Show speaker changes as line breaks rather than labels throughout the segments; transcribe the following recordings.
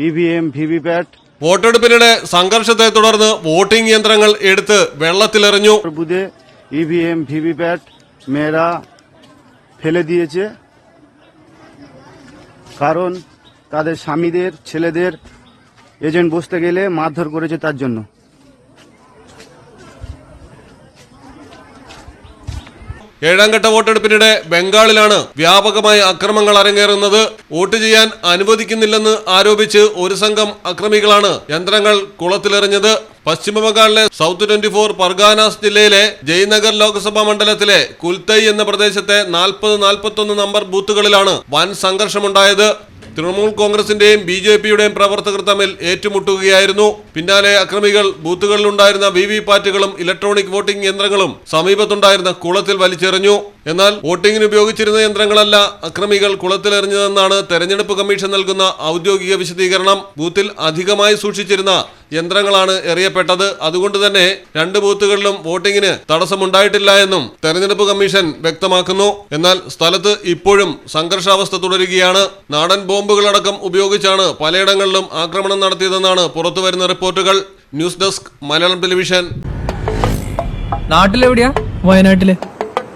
EVM VVPAT
വോട്ടെടുപ്പിനിടെ സംഘർഷത്തെ തുടർന്ന് voting യന്ത്രങ്ങൾ എടുത്ത് വെള്ളത്തിലെറിഞ്ഞു
বুধে ইভিএম ভিভিপ্যাট মেয়েরা ফেলে দিয়েছে কারণ তাদের স্বামীদের ছেলেদের এজেন্ট বসতে গেলে মারধর করেছে তার জন্য
ഏഴാം ഘട്ട വോട്ടെടുപ്പിനിടെ ബംഗാളിലാണ് വ്യാപകമായ അക്രമങ്ങൾ അരങ്ങേറുന്നത്. വോട്ട് ചെയ്യാൻ അനുവദിക്കുന്നില്ലെന്ന് ആരോപിച്ച് ഒരു സംഘം അക്രമികളാണ് യന്ത്രങ്ങൾ കുളത്തിലെറിഞ്ഞത്. പശ്ചിമ ബംഗാളിലെ സൗത്ത് ട്വന്റി ഫോർ പർഗാനാസ് ജില്ലയിലെ ജയ്നഗർ ലോക്സഭാ മണ്ഡലത്തിലെ കുൽത്തൈ എന്ന പ്രദേശത്തെ നാൽപ്പത് നാൽപ്പത്തൊന്ന് നമ്പർ ബൂത്തുകളിലാണ് വൻ സംഘർഷമുണ്ടായത്. തൃണമൂൽ കോൺഗ്രസിന്റെയും ബി ജെ പിയുടെയും പ്രവർത്തകർ തമ്മിൽ ഏറ്റുമുട്ടുകയായിരുന്നു. പിന്നാലെ അക്രമികൾ ബൂത്തുകളിലുണ്ടായിരുന്ന വി വി പാറ്റുകളും ഇലക്ട്രോണിക് വോട്ടിംഗ് യന്ത്രങ്ങളും സമീപത്തുണ്ടായിരുന്ന കുളത്തിൽ വലിച്ചെറിഞ്ഞു. എന്നാൽ വോട്ടിംഗിന് ഉപയോഗിച്ചിരുന്ന യന്ത്രങ്ങളല്ല അക്രമികൾ കുളത്തിലെറിഞ്ഞതെന്നാണ് തെരഞ്ഞെടുപ്പ് കമ്മീഷൻ നൽകുന്ന ഔദ്യോഗിക വിശദീകരണം. ബൂത്തിൽ അധികമായി സൂക്ഷിച്ചിരുന്ന യന്ത്രങ്ങളാണ് എറിയപ്പെട്ടത്. അതുകൊണ്ട് തന്നെ രണ്ട് ബൂത്തുകളിലും വോട്ടിംഗിന് തടസ്സമുണ്ടായിട്ടില്ല എന്നും തെരഞ്ഞെടുപ്പ് കമ്മീഷൻ വ്യക്തമാക്കുന്നു. എന്നാൽ സ്ഥലത്ത് ഇപ്പോഴും സംഘർഷാവസ്ഥ തുടരുകയാണ്. നാടൻ ബോംബുകളടക്കം ഉപയോഗിച്ചാണ് പലയിടങ്ങളിലും ആക്രമണം നടത്തിയതെന്നാണ് പുറത്തുവരുന്ന റിപ്പോർട്ടുകൾ. News desk Malayalam television.
നാട്ടിലെവിടെയാ?
വയനാട്ടിൽ.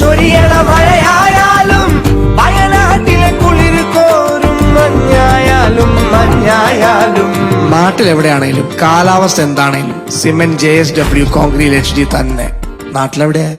കോരിച്ചൊരിയണ മഴയായാലും വയനാട്ടിലെ കുളിർ കോരും മഞ്ഞായാലും മഞ്ഞായാലും. നാട്ടിലെവിടെയാണേലും കാലാവസ്ഥ എന്താണെങ്കിലും cement J S W concrete H D തന്നെ. നാട്ടിലെവിടെയാ?